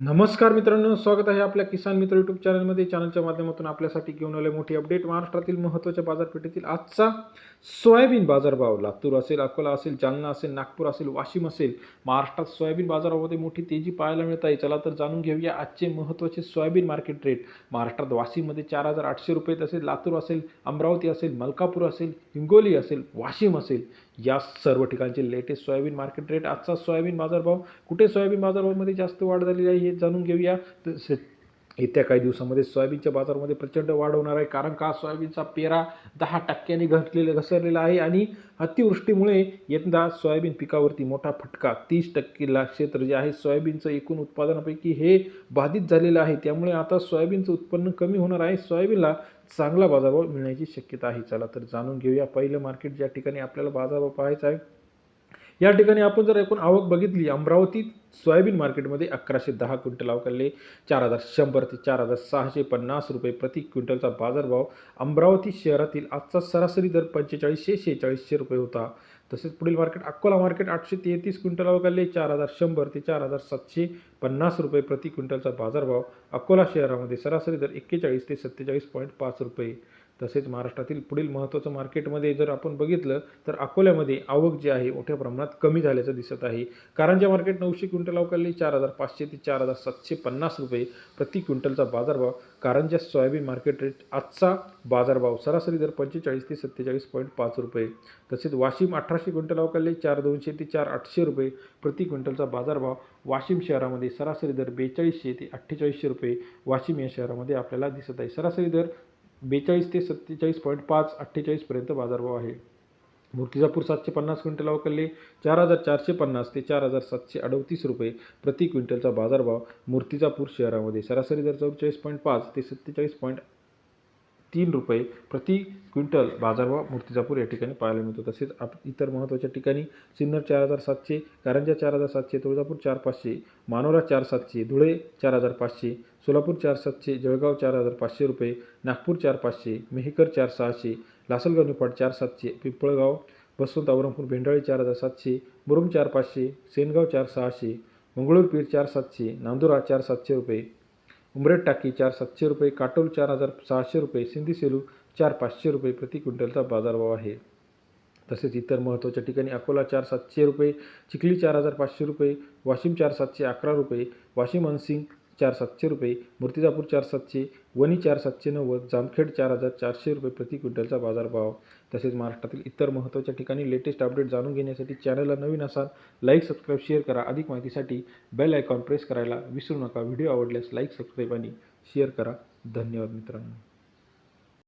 नमस्कार मित्रांनो स्वागत आहे आपल्या किसान मित्र यूट्यूब चॅनलमध्ये चॅनलच्या माध्यमातून आपल्यासाठी घेऊन आले मोठी अपडेट महाराष्ट्रातील महत्त्वाच्या बाजारपेठेतील आजचा सोयाबीन बाजारभाव. लातूर असेल अकोला असेल जालना असेल नागपूर असेल वाशिम असेल महाराष्ट्रात सोयाबीन बाजारामध्ये मोठी तेजी पाहायला मिळत आहे. चला तर जाणून घेऊया आजचे महत्त्वाचे सोयाबीन मार्केट रेट महाराष्ट्रात वाशिममध्ये चार हजार आठशे रुपये तसेच लातूर असेल अमरावती असेल मलकापूर असेल हिंगोली असेल वाशिम असेल. या सर्व ठिकाणचे लेटेस्ट सोयाबीन मार्केट रेट आजचा सोयाबीन बाजारभाव कुठे सोयाबीन बाजारभावामध्ये जास्त वाढ झालेली आहे हे जाणून घेऊया. तर येत्या काही दिवसामध्ये सोयाबीनच्या बाजारामध्ये प्रचंड वाढ होणार आहे. कारण का? सोयाबीनचा पेरा दहा टक्क्यांनी घटलेला घसरलेला आहे आणि अतिवृष्टीमुळे यंदा सोयाबीन पिकावरती मोठा फटका. तीस टक्केला क्षेत्र जे आहे सोयाबीनचं एकूण उत्पादनापैकी हे बाधित झालेलं आहे. त्यामुळे आता सोयाबीनचं उत्पन्न कमी होणार आहे. सोयाबीनला चांगला बाजारभाव मिळण्याची शक्यता आहे. चला तर जाणून घेऊया. पहिलं मार्केट ज्या ठिकाणी आपल्याला बाजारभाव पाहायचा आहे या ठिकाणी आपण जर एकूण आवक बघितली अमरावती सोयाबीन मार्केटमध्ये अकराशे दहा क्विंटल अवकाले चार हजार शंभर ते चार हजार सहाशे पन्नास रुपये प्रति क्विंटलचा बाजारभाव अमरावती शहरातील आजचा सरासरी दर पंचेचाळीसशे शेहेचाळीसशे रुपये होता. तसेच पुढील मार्केट अकोला मार्केट आठशे तेहतीस क्विंटल अवकाले चार हजार शंभर ते चार हजार सातशे पन्नास रुपये प्रति क्विंटलचा बाजारभाव अकोला शहरामध्ये सरासरी दर एक्केचाळीस ते सत्तेचाळीस पॉईंट पाच रुपये. तसेच महाराष्ट्रातील पुढील महत्त्वाचं मार्केटमध्ये जर आपण बघितलं तर अकोल्यामध्ये आवक जी आहे मोठ्या प्रमाणात कमी झाल्याचं दिसत आहे. कारंजा मार्केट नऊशे क्विंटल अवकाली चार हजार पाचशे ते चार हजार सातशे पन्नास रुपये प्रति क्विंटलचा बाजारभाव. कारंजा सोयाबीन मार्केट रेट आजचा बाजारभाव सरासरी दर पंचेचाळीस ते सत्तेचाळीस पॉईंट पाच रुपये. तसेच वाशिम अठराशे क्विंटल अवकाली चार दोनशे ते चार आठशे रुपये प्रति क्विंटलचा बाजारभाव. वाशिम शहरामध्ये सरासरी दर बेचाळीसशे ते अठ्ठेचाळीसशे रुपये वाशिम या शहरामध्ये आपल्याला दिसत आहे. सरासरी दर बेचाळीस ते सत्तेचाळीस पॉईंट पाच अठ्ठेचाळीसपर्यंत बाजारभाव आहे. मूर्तिजापूर सातशे पन्नास क्विंटल अवकलले चार हजार चारशे पन्नास ते चार हजार सातशे अडतीस रुपये प्रति क्विंटलचा बाजारभाव मूर्तिजापूर शहरामध्ये. सरासरी दर चौवेचाळीस पॉईंट पाच ते सत्तेचाळीस पॉईंट तीन रुपये प्रति क्विंटल बाजारभाव मूर्तिजापूर या ठिकाणी पाहायला मिळतो. तसेच आप इतर महत्त्वाच्या ठिकाणी सिन्नर चार हजार सातशे कारंजा चार हजार सातशे तुळजापूर चार पाचशे मानोरा चार सातशे धुळे चार हजार पाचशे सोलापूर चार सातशे जळगाव चार हजार पाचशे रुपये नागपूर चार पाचशे मेहकर चार सहाशे लासलगाव निफाड चार सातशे पिंपळगाव बसवंत औरंगपूर भेंडाळी चार हजार सातशे मुरुम चार पाचशे सेनगाव चार सहाशे मंगळूरपीर चार सातशे नांदुरा चार सातशे रुपये उमरेड टाकी चार सातशे रुपये काटोल चार हजार सहाशे रुपये सिंधी सेलू चार पाचशे रुपये प्रति क्विंटलचा बाजारभाव आहे. तसेच इतर महत्त्वाच्या ठिकाणी अकोला चार सातशे रुपये चिखली चार हजार पाचशे रुपये वाशिम चार सातशे अकरा रुपये वाशिम अनसिंग चार सातशे रुपये मूर्तिजापूर चार सातशे वणी चार सातशे नव्वद जामखेड चार हजार चारशे रुपये प्रति क्विंटलचा बाजारभाव. तसेच महाराष्ट्रातील इतर महत्त्वाच्या ठिकाणी लेटेस्ट अपडेट जाणून घेण्यासाठी चॅनलला नवीन असाल लाईक सबस्क्राईब शेअर करा. अधिक माहितीसाठी बेल आयकॉन प्रेस करायला विसरू नका. व्हिडिओ आवडल्यास लाईक सबस्क्राईब आणि शेअर करा. धन्यवाद मित्रांनो.